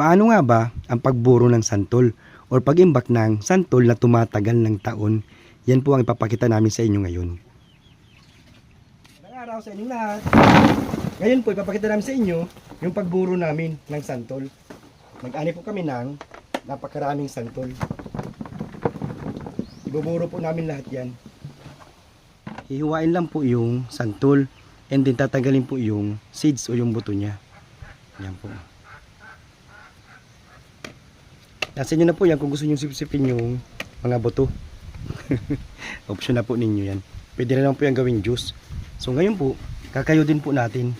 Paano nga ba ang pagburo ng santol o pag-imbak ng santol na tumatagal ng taon? Yan po ang ipapakita namin sa inyo ngayon. Magandang araw sa inyo lahat. Ngayon po ipapakita namin sa inyo yung pagburo namin ng santol. Nag-ani po kami ng napakaraming santol. Ibuburo po namin lahat yan. Hihiwain lang po yung santol and then tatanggalin po yung seeds o yung buto niya. Yan po. Nasa inyo na po yan kung gusto nyo sipsipin yung mga buto. Option na po ninyo yan. Pwede na lang po yan gawing juice. So ngayon po, kakayo din po natin.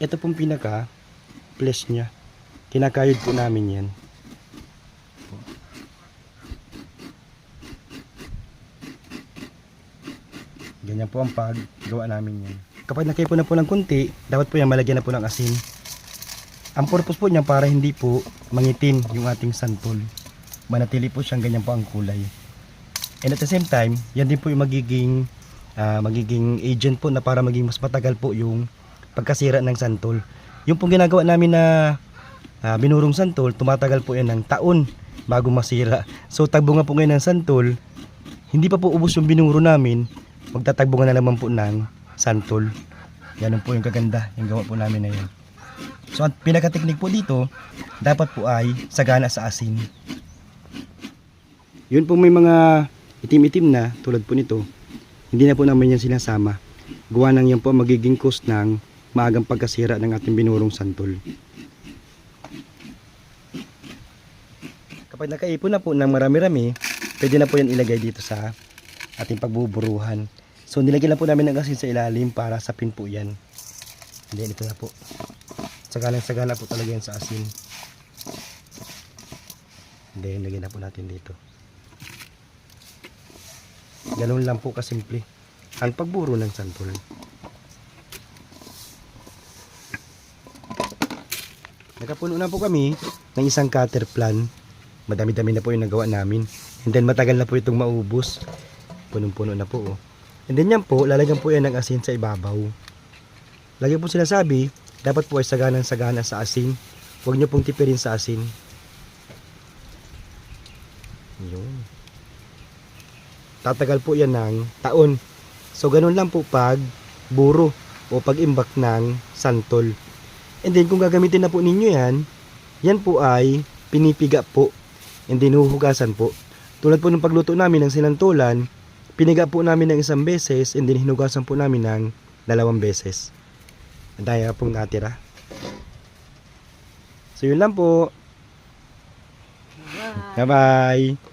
Ito pong pinaka flesh niya. Kinakayod po namin yan. Ganyan po ang paggawa namin yan. Kapag nakipo na po ng kunti, dapat po yan malagyan na po ng asin. Ang purpose po niya para hindi po mangitim yung ating santol. Manatili po siyang ganyan po ang kulay. And at the same time, yan din po yung magiging ah, magiging agent po na para maging mas matagal po yung pagkasira ng santol. Yung pong ginagawa namin na ah, binurong santol, tumatagal po yan ng taon bago masira. So tagbo nga po ngayon ng santol, hindi pa po ubos yung binuro namin, magtatagbo na naman po ng santol. Ganun po yung kaganda, yung gawa po namin na yun. So ang pinaka-technique po dito, dapat po ay sagana sa asin. Yun po may mga itim-itim na tulad po nito, hindi na po naman yan sinasama. Gawa nang yan po ang magiging cause ng maagang pagkasira ng ating binurong santol. Kapag nakaipon na po ng marami-rami, pwede na po yan ilagay dito sa ating pagbuburuhan. So nilagyan na po namin ng asin sa ilalim para sapin po yan. Hindi, ito na po. Sagalang-sagana po talaga yan sa asin. Then, lagyan na po natin dito. Ganun lang po kasimple. Ang pagburo ng santol. Nakapuno na po kami ng isang cutter plan. Madami-dami na po yung nagawa namin. And then matagal na po itong maubos. Punong-puno na po. Oh. And then yan po, lalagyan po yan ng asin sa ibabaw. Lagi po sinasabi, dapat po ay saganang sagana sa asin. Huwag nyo pong tipirin sa asin. Yun. Tatagal po yan ng taon. So, ganun lang po pag buro o pag-imbak ng santol. And then, kung gagamitin na po ninyo yan, yan po ay pinipiga po. And then, huhugasan po. Tulad po ng pagluto namin ng sinantulan, piniga po namin ng isang beses and then hinugasan po namin ng dalawang beses. Ang daya pong natira. So, yun lang po. Bye-bye.